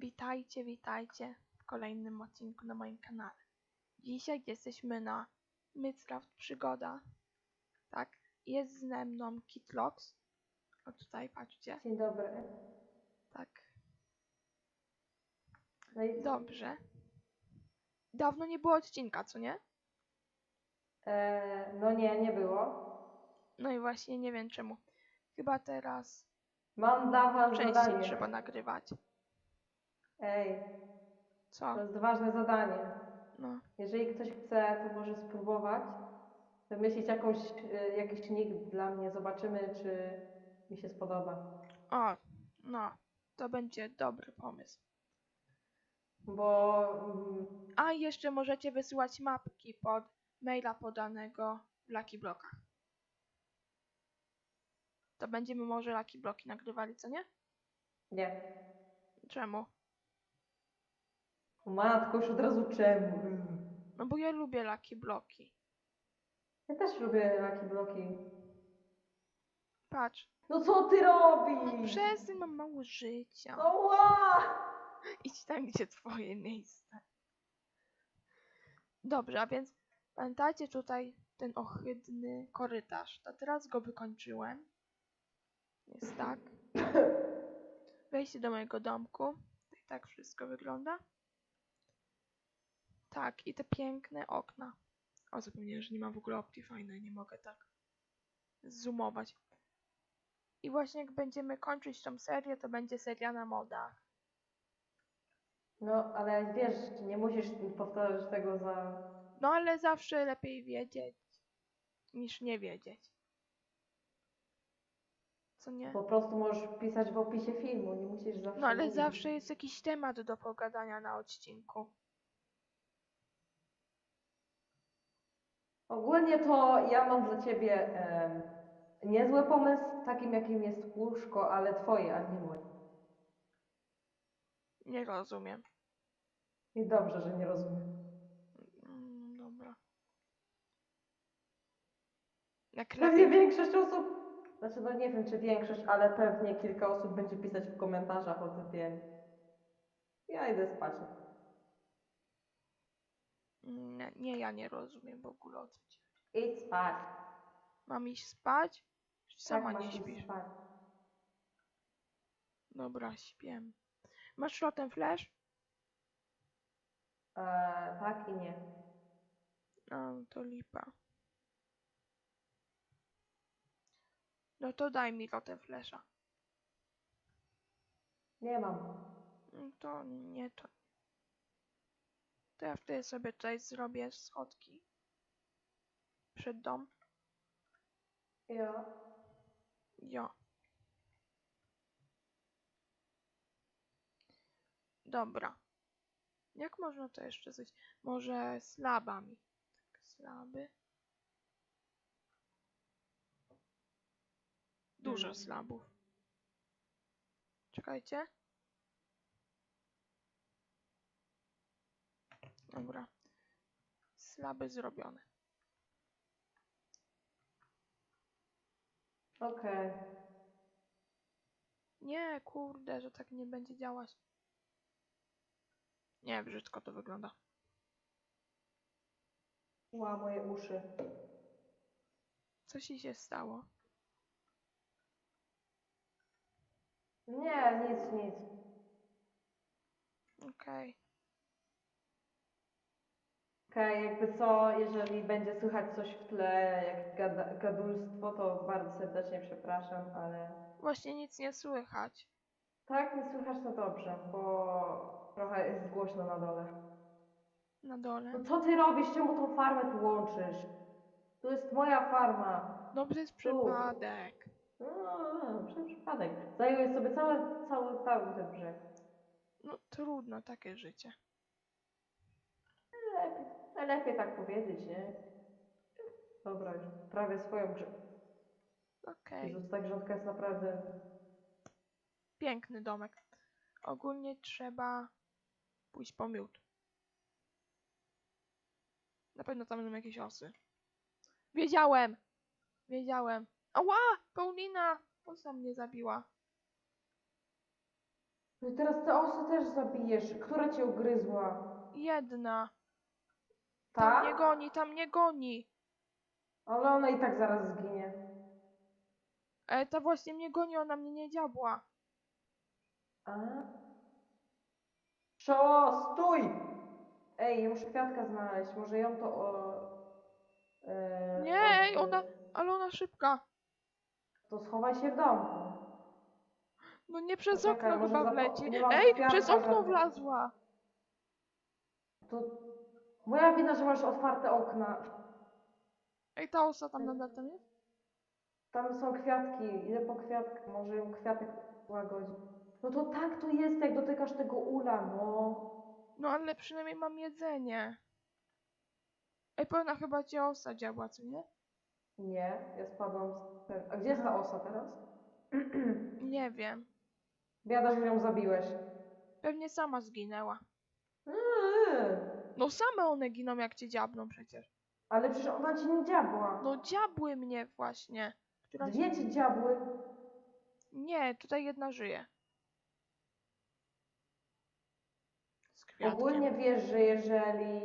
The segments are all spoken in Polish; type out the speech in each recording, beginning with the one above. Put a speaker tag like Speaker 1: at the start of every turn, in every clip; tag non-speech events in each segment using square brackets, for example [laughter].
Speaker 1: Witajcie, witajcie w kolejnym odcinku na moim kanale. Dzisiaj jesteśmy na Mycraft Przygoda. Tak, jest ze mną Kitlox. O tutaj, patrzcie.
Speaker 2: Dzień dobry.
Speaker 1: Tak,
Speaker 2: No i
Speaker 1: dobrze. Dawno nie było odcinka, co nie?
Speaker 2: E, no nie, nie było.
Speaker 1: No i właśnie nie wiem czemu. Chyba teraz
Speaker 2: Mam dla was
Speaker 1: częściej
Speaker 2: zadanie.
Speaker 1: trzeba nagrywać.
Speaker 2: Ej,
Speaker 1: Co?
Speaker 2: to jest ważne zadanie.
Speaker 1: No,
Speaker 2: Jeżeli ktoś chce, to może spróbować wymyślić jakąś, e, jakiś nick dla mnie. Zobaczymy, czy mi się spodoba.
Speaker 1: o, no, to będzie dobry pomysł.
Speaker 2: Bo mm,
Speaker 1: A jeszcze możecie wysyłać mapki pod maila podanego w Lucky Blockach. To będziemy może Lucky Bloki nagrywali, co nie?
Speaker 2: nie.
Speaker 1: Czemu?
Speaker 2: Matko, już od razu czemu?
Speaker 1: No bo ja lubię Lucky Bloki.
Speaker 2: Ja też lubię Lucky Bloki.
Speaker 1: Patrz.
Speaker 2: No co ty
Speaker 1: No
Speaker 2: robisz?
Speaker 1: przestań, mam mało życia.
Speaker 2: Oła!
Speaker 1: Idź tam, gdzie twoje miejsce. Dobrze, a więc pamiętajcie tutaj ten ohydny korytarz. To teraz go wykończyłem. Jest tak. [laughs] Wejście do mojego domku. I tak wszystko wygląda. Tak, i te piękne okna. O, zapomniałem, że nie ma w ogóle Optifine, nie mogę tak zoomować. I właśnie jak będziemy kończyć tą serię, to będzie seria na modach.
Speaker 2: No, ale wiesz, nie musisz powtarzać tego za
Speaker 1: No ale zawsze lepiej wiedzieć niż nie wiedzieć. Co nie?
Speaker 2: Po prostu możesz pisać w opisie filmu, nie musisz zawsze.
Speaker 1: No ale zawsze jest jakiś temat do pogadania na odcinku.
Speaker 2: Ogólnie to ja mam dla ciebie em, niezły pomysł, takim jakim jest łóżko, ale twoje, a nie moje.
Speaker 1: Nie rozumiem.
Speaker 2: I dobrze, że nie rozumiem.
Speaker 1: Mm, dobra.
Speaker 2: Pewnie większość osób, znaczy no nie wiem czy większość, ale pewnie kilka osób będzie pisać w komentarzach o typie. Ja idę spać.
Speaker 1: Nie, nie, ja nie rozumiem w ogóle o co ci.
Speaker 2: Idź spać.
Speaker 1: Mam iść spać? Czy Sama nie
Speaker 2: iść
Speaker 1: śpisz.
Speaker 2: spać.
Speaker 1: Dobra, śpię. Masz lotem flash?
Speaker 2: E, tak i nie.
Speaker 1: A, to lipa. No to daj mi lotem flasha.
Speaker 2: Nie mam.
Speaker 1: Mm, To nie to. To ja wtedy sobie tutaj zrobię schodki. Przed dom.
Speaker 2: Ja.
Speaker 1: Jo. Dobra. Jak można to jeszcze coś? Może slabami. Tak, slaby. Dużo
Speaker 2: Mhm.
Speaker 1: slabów. Czekajcie. Dobra. Slaby zrobione.
Speaker 2: Okej.
Speaker 1: Nie, kurde, że tak nie będzie działać. Nie, brzydko to wygląda.
Speaker 2: Ła, moje uszy.
Speaker 1: Co ci się stało?
Speaker 2: Nie, nic, nic.
Speaker 1: Okej.
Speaker 2: Okej, jakby co, jeżeli będzie słychać coś w tle, jak gada, gadulstwo, to bardzo serdecznie przepraszam, ale
Speaker 1: Właśnie nic nie słychać.
Speaker 2: tak nie słychać to dobrze, bo trochę jest głośno na dole.
Speaker 1: Na dole.
Speaker 2: No co ty robisz? Czemu tą farmę tu łączysz? Tu jest moja farma.
Speaker 1: No przez przypadek.
Speaker 2: No, przez przypadek. Zająłeś sobie cały, cały tamty brzeg.
Speaker 1: No trudno, takie życie.
Speaker 2: Lepiej, najlepiej tak powiedzieć, nie? Dobra, już prawie swoją grze.
Speaker 1: Okej.
Speaker 2: Jezus, ta grządka jest naprawdę...
Speaker 1: Piękny domek. Ogólnie trzeba pójść po miód. Na pewno tam będą jakieś osy. Wiedziałem! Wiedziałem. Ała! Paulina! Osa mnie zabiła.
Speaker 2: No i teraz te osy też zabijesz. Która cię ugryzła?
Speaker 1: Jedna.
Speaker 2: Ta?
Speaker 1: Tam mnie goni, tam mnie goni.
Speaker 2: Ale ona i tak zaraz zginie.
Speaker 1: E, ta właśnie mnie goni, ona mnie nie dziabła.
Speaker 2: A? Szo, stój! Ej, ja muszę kwiatka znaleźć. Może ją to o... e,
Speaker 1: Nie,
Speaker 2: od-
Speaker 1: ej, ona, ale ona szybka.
Speaker 2: To schowaj się w domku.
Speaker 1: No nie przez
Speaker 2: Poczekaj,
Speaker 1: okno
Speaker 2: może
Speaker 1: chyba wleci.
Speaker 2: nie mam
Speaker 1: Ej,
Speaker 2: kwiatka
Speaker 1: przez okno
Speaker 2: żadnego.
Speaker 1: wlazła.
Speaker 2: To moja wina, że masz otwarte okna.
Speaker 1: Ej, ta osa tam nadal tam jest?
Speaker 2: Tam są kwiatki. Idę po kwiatka. Może ją kwiatek łagodzi. No to tak to jest, jak dotykasz tego ula, no.
Speaker 1: No ale przynajmniej mam jedzenie. Ej, pełna chyba cię osa dziabła, co nie?
Speaker 2: Nie, ja spadłam z. A gdzie jest ta osa teraz? [clears throat]
Speaker 1: Nie wiem.
Speaker 2: Biada, że ją zabiłeś.
Speaker 1: Pewnie sama zginęła. No same one giną jak cię dziabną przecież.
Speaker 2: Ale przecież ona ci nie dziabła.
Speaker 1: No dziabły mnie właśnie. Która...
Speaker 2: Dwie ci dziabły.
Speaker 1: Nie, tutaj jedna żyje. Z kwiatkiem.
Speaker 2: Ogólnie wiesz, że jeżeli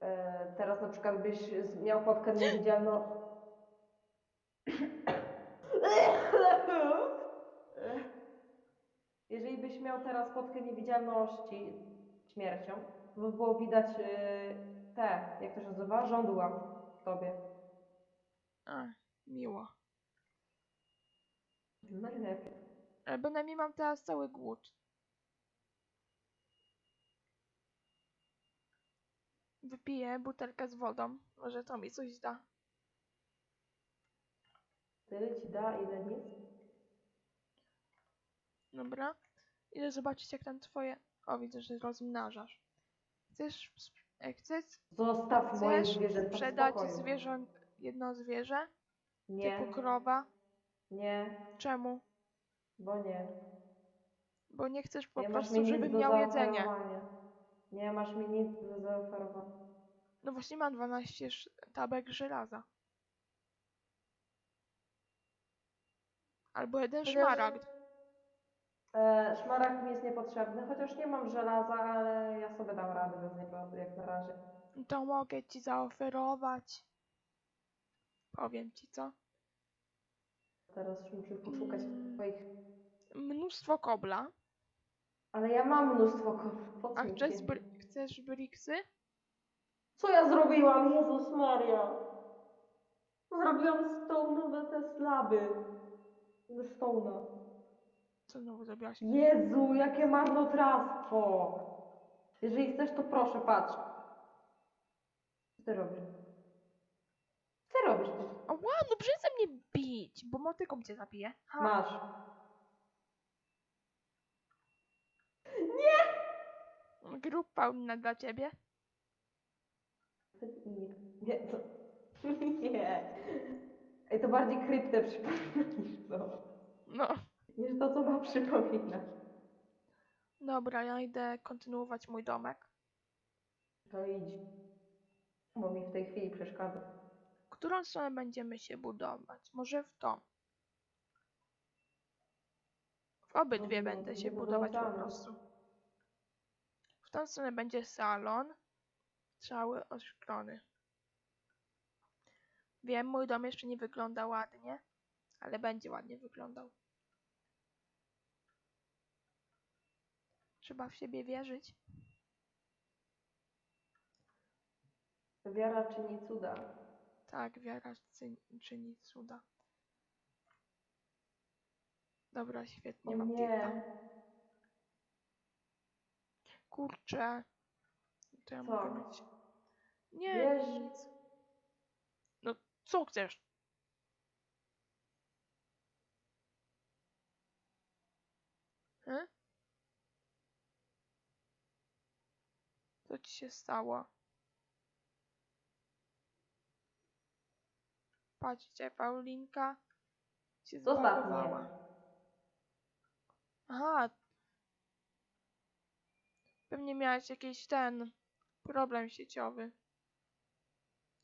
Speaker 2: e, teraz na przykład byś z- miał podkę niewidzialną... [coughs] Jeżeli byś miał teraz podkę niewidzialności śmiercią, by było widać e, te, jak to się nazywa, żądła w tobie.
Speaker 1: A, miło.
Speaker 2: Najlepiej.
Speaker 1: Ale bynajmniej mam teraz cały głód. Wypiję butelkę z wodą. Może to mi coś da.
Speaker 2: Tyle ci da, ile nic?
Speaker 1: Dobra. Idę zobaczyć jak tam twoje... O, widzę, że rozmnażasz. Chcesz... e, Chcesz,
Speaker 2: Zostaw moje
Speaker 1: chcesz
Speaker 2: zwierzęta w
Speaker 1: sprzedać
Speaker 2: spokoju.
Speaker 1: zwierząt... jedno zwierzę?
Speaker 2: Nie,
Speaker 1: Typu krowa?
Speaker 2: nie,
Speaker 1: Czemu?
Speaker 2: bo nie.
Speaker 1: Bo nie chcesz po
Speaker 2: nie masz
Speaker 1: prostu,
Speaker 2: nic
Speaker 1: żebym
Speaker 2: do
Speaker 1: miał jedzenie.
Speaker 2: zaoferowania. Nie masz mi nic do zaoferowania.
Speaker 1: No właśnie mam 12 sz- tabek żelaza. Albo jeden
Speaker 2: Chociaż-
Speaker 1: szmaragd.
Speaker 2: E, szmaragd mi jest niepotrzebny, chociaż nie mam żelaza, ale ja sobie dam radę bez niego jak na razie.
Speaker 1: To mogę ci zaoferować. Powiem ci co?
Speaker 2: Teraz już muszę poszukać
Speaker 1: Mm.
Speaker 2: swoich...
Speaker 1: Mnóstwo kobla.
Speaker 2: Ale ja mam mnóstwo co
Speaker 1: A chcesz, br- chcesz briksy?
Speaker 2: Co ja zrobiłam? Jezus Maria! Zrobiłam stone'owe te slaby. Ze stone'a.
Speaker 1: Co znowu zrobiłaś?
Speaker 2: Jezu, jakie marnotrawstwo! Jeżeli chcesz, to proszę, patrz. Co ty robisz? Co ty robisz ty?
Speaker 1: O, wow, no przestań mnie bić, bo motyką cię zabiję. Ha.
Speaker 2: Masz.
Speaker 1: Grup Paulina dla ciebie.
Speaker 2: Nie, nie, to... [laughs] Nie. Ej, to bardziej kryptę przypomina niż to.
Speaker 1: No.
Speaker 2: Niż to, co ma przypominać.
Speaker 1: Dobra, ja idę kontynuować mój domek.
Speaker 2: To idź. Bo mi w tej chwili przeszkadza.
Speaker 1: W którą stronę będziemy się budować? Może w tą. W obydwie
Speaker 2: No,
Speaker 1: będę się budować po prostu. W tą stronę będzie salon. Cały oszklony. Wiem, mój dom jeszcze nie wygląda ładnie, ale będzie ładnie wyglądał. Trzeba w siebie wierzyć.
Speaker 2: Wiara czyni cuda.
Speaker 1: Tak, wiara czyni cuda. Dobra, świetnie, mam
Speaker 2: nie.
Speaker 1: Kurczę. To ja
Speaker 2: Co?
Speaker 1: mogę mieć... Nie,
Speaker 2: Wiesz-
Speaker 1: nic. No, co chcesz? He? Co ci się stało? Patrzcie, Paulinka się
Speaker 2: Zostaw mnie.
Speaker 1: Aha. Pewnie miałeś jakiś ten problem sieciowy.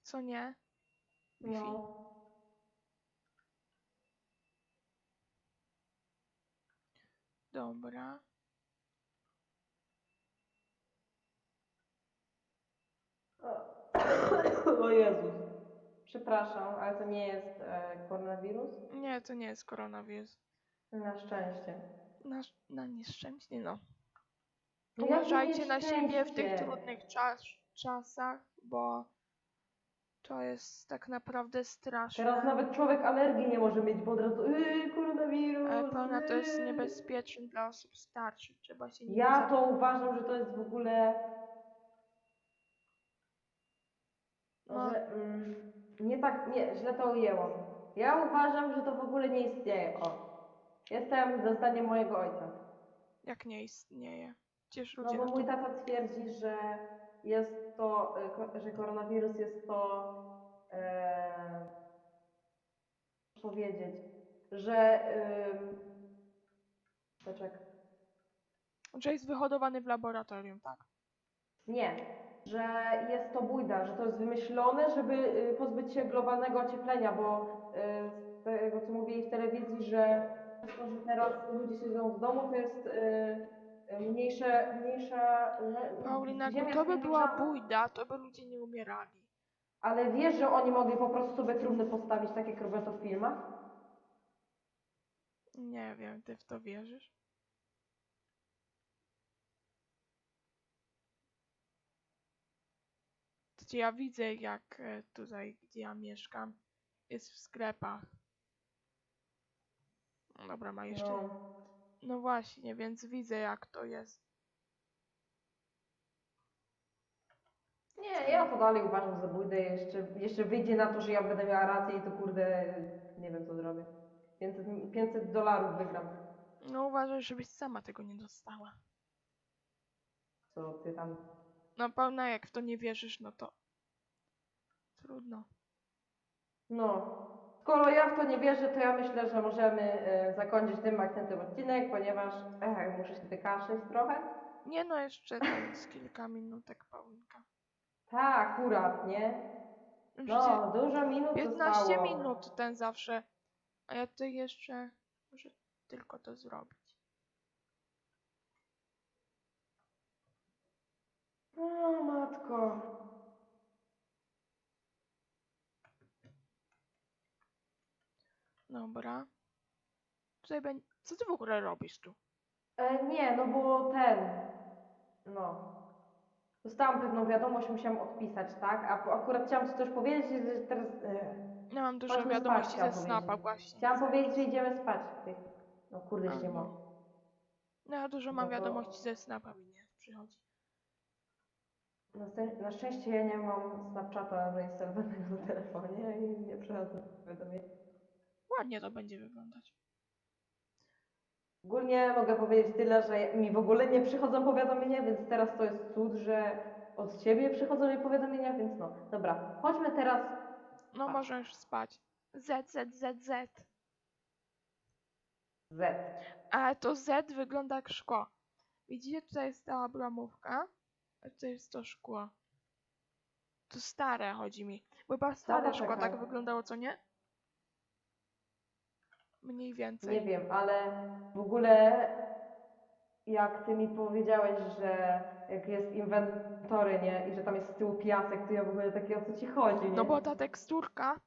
Speaker 1: Co nie? Wi-Fi.
Speaker 2: No.
Speaker 1: Dobra.
Speaker 2: O Jezus. Przepraszam, ale to nie jest e, koronawirus?
Speaker 1: Nie, to nie jest koronawirus.
Speaker 2: Na szczęście.
Speaker 1: Na, na nieszczęście, no.
Speaker 2: No jakie
Speaker 1: Uważajcie na siebie w tych
Speaker 2: nieszczęście?
Speaker 1: trudnych czas, czasach, bo to jest tak naprawdę straszne.
Speaker 2: Teraz nawet człowiek alergii nie może mieć, bo od razu yy, koronawirus.
Speaker 1: Ale pełna to jest
Speaker 2: yy.
Speaker 1: niebezpieczne dla osób starszych. Trzeba się nim
Speaker 2: Ja to uważam, że to jest w ogóle.
Speaker 1: No.
Speaker 2: Może, mm, nie tak, nie, źle to ujęłam. Ja uważam, że to w ogóle nie istnieje. O. Jestem za zdaniem mojego ojca.
Speaker 1: Jak nie istnieje. Przecież
Speaker 2: No
Speaker 1: ludzie
Speaker 2: bo
Speaker 1: na
Speaker 2: mój tata twierdzi, że jest to, y, że koronawirus jest to, e, powiedzieć, że, ym, poczekaj,
Speaker 1: Że jest wyhodowany w laboratorium, tak?
Speaker 2: nie, że jest to bójda, że to jest wymyślone, żeby y, pozbyć się globalnego ocieplenia, bo y, z tego, co mówili w telewizji, że przez to, że teraz ludzie siedzą w domu, to jest y, mniejsze, mniejsza...
Speaker 1: Paulina,
Speaker 2: ziemia
Speaker 1: to by była bójda, to by ludzie nie umierali.
Speaker 2: Ale wiesz, że oni mogli po prostu sobie trumny postawić, tak jak robią to w filmach?
Speaker 1: Nie wiem, ty w to wierzysz? Znaczy ja widzę, jak e, tutaj, gdzie ja mieszkam, jest w sklepach. No Dobra, ma jeszcze.
Speaker 2: No.
Speaker 1: No właśnie, więc widzę, jak to jest.
Speaker 2: Nie, ja to dalej uważam za bójdę. Jeszcze, jeszcze wyjdzie na to, że ja będę miała rację i to kurde, nie wiem co zrobię. 500, 500 dolarów wygram.
Speaker 1: No uważaj, żebyś sama tego nie dostała.
Speaker 2: Co ty tam...
Speaker 1: No pełna, jak w to nie wierzysz, no to trudno.
Speaker 2: No. Skoro ja w to nie wierzę, to ja myślę, że możemy e, zakończyć tym akcentem odcinek, ponieważ ech, muszę się wykaszleć trochę.
Speaker 1: Nie no, jeszcze tam z kilka minutek, Paulinka.
Speaker 2: Tak, akurat, nie? No, dużo minut
Speaker 1: 15
Speaker 2: zostało.
Speaker 1: minut ten zawsze. A ja tutaj jeszcze muszę tylko to zrobić.
Speaker 2: O matko.
Speaker 1: Dobra. Tutaj będzie. Co ty w ogóle robisz tu?
Speaker 2: E, nie, no bo ten. No. Dostałam pewną wiadomość, musiałam odpisać, tak? A po- akurat chciałam ci coś powiedzieć, że teraz. E,
Speaker 1: Ja mam dużo
Speaker 2: Chodźmy
Speaker 1: wiadomości ze
Speaker 2: chciałam
Speaker 1: Snapa
Speaker 2: powiedzieć.
Speaker 1: właśnie.
Speaker 2: chciałam powiedzieć, że idziemy spać. Ty. No kurde, jeszcze nie
Speaker 1: Aha.
Speaker 2: mogę.
Speaker 1: No ja dużo mam
Speaker 2: No to-
Speaker 1: wiadomości ze Snapa mi nie przychodzi.
Speaker 2: Na, szczę- na szczęście ja nie mam Snapchata zainstalowanego na telefonie i nie przychodzą powiadomienia.
Speaker 1: Ładnie to będzie wyglądać.
Speaker 2: Ogólnie mogę powiedzieć tyle, że mi w ogóle nie przychodzą powiadomienia, więc teraz to jest cud, że od ciebie przychodzą mi powiadomienia, więc no. Dobra, chodźmy teraz.
Speaker 1: No
Speaker 2: Spać.
Speaker 1: możesz spać. Z, Z, Z, Z.
Speaker 2: Z.
Speaker 1: Ale to Z wygląda jak szkło. Widzicie, tutaj jest ta bramówka, a tutaj jest to szkło. To stare chodzi mi. Bo chyba stare
Speaker 2: Dobra,
Speaker 1: szkło
Speaker 2: czekaj.
Speaker 1: tak wyglądało, co nie? Mniej więcej.
Speaker 2: Nie wiem, ale w ogóle jak ty mi powiedziałeś, że jak jest inwentory, nie? I że tam jest z tyłu piasek, to ja w ogóle takie o co ci chodzi, nie?
Speaker 1: No bo ta teksturka.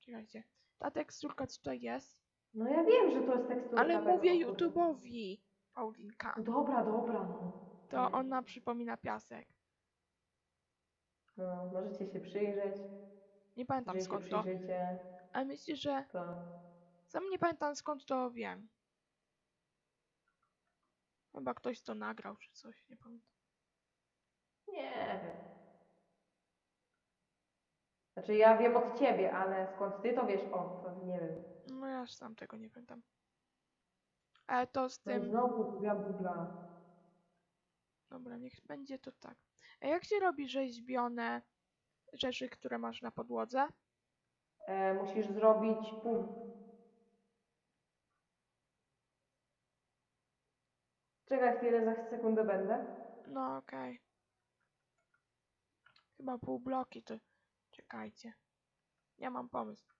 Speaker 1: Czekajcie. Ta teksturka, co tutaj jest.
Speaker 2: No ja wiem, że to jest teksturka.
Speaker 1: Ale mówię. YouTube'owi, Paulinka.
Speaker 2: Dobra, dobra, no.
Speaker 1: To ona przypomina piasek.
Speaker 2: No, możecie się przyjrzeć.
Speaker 1: Nie pamiętam
Speaker 2: Jeżeli się
Speaker 1: skąd to.
Speaker 2: przyjrzycie,
Speaker 1: Ale myślę, że.
Speaker 2: to...
Speaker 1: Sam nie pamiętam skąd to wiem. Chyba ktoś to nagrał czy coś, nie pamiętam.
Speaker 2: Nie wiem. Znaczy ja wiem od ciebie, ale skąd ty to wiesz? O, to nie wiem.
Speaker 1: No ja sam tego nie pamiętam. Ale to z
Speaker 2: No
Speaker 1: tym.
Speaker 2: znowu ja Google'a.
Speaker 1: Dobra, niech będzie to tak. A jak się robi rzeźbione rzeczy, które masz na podłodze?
Speaker 2: E, musisz zrobić pół. Czekaj chwilę, za sekundę będę.
Speaker 1: No okej. Chyba pół bloki to. Czekajcie. Ja mam pomysł.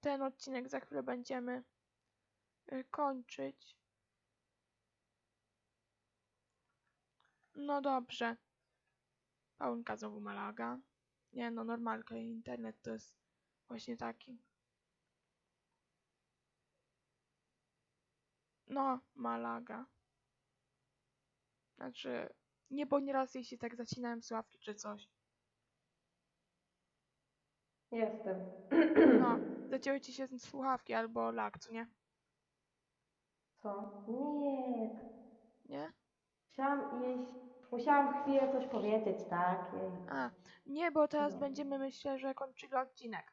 Speaker 1: Ten odcinek za chwilę będziemy y, kończyć. No dobrze. Paulka znowu Malaga. Nie no, normalka i internet to jest właśnie taki. No, Malaga. Znaczy, nie, bo nieraz jeśli tak zacinałem sławki czy coś.
Speaker 2: Jestem.
Speaker 1: No, zacięły ci się słuchawki albo lag, co nie?
Speaker 2: Co? Nie.
Speaker 1: Nie?
Speaker 2: Chciałam iść. Musiałam chwilę coś powiedzieć, tak? Jej.
Speaker 1: A, nie, bo teraz
Speaker 2: No.
Speaker 1: będziemy myślę, że kończyli odcinek.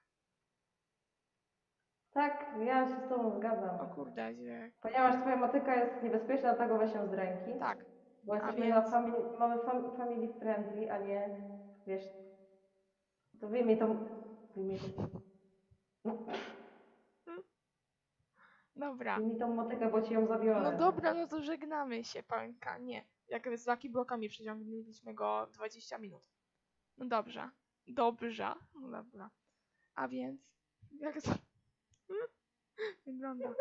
Speaker 2: Tak, ja się z tobą
Speaker 1: O
Speaker 2: zgadzam.
Speaker 1: kurde, źle.
Speaker 2: Ponieważ twoja motyka jest niebezpieczna, dlatego weź ją z ręki.
Speaker 1: Tak,
Speaker 2: Bo jesteśmy
Speaker 1: więc-
Speaker 2: na family, mamy fam, family friendly, a nie, wiesz, to wyjmij tą, wyjmij tą, no,
Speaker 1: dobra.
Speaker 2: wyjmij tą motykę, bo ci ją zabiorę.
Speaker 1: No dobra, no to żegnamy się. Nie, jak z Lucky Blokami przeciągnęliśmy go 20 minut. No dobrze, dobrze, no dobra. A więc, jak to [laughs] wygląda?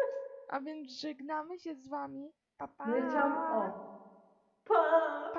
Speaker 1: A więc żegnamy się z wami. Pa, pa.
Speaker 2: Chciałam, o, pa!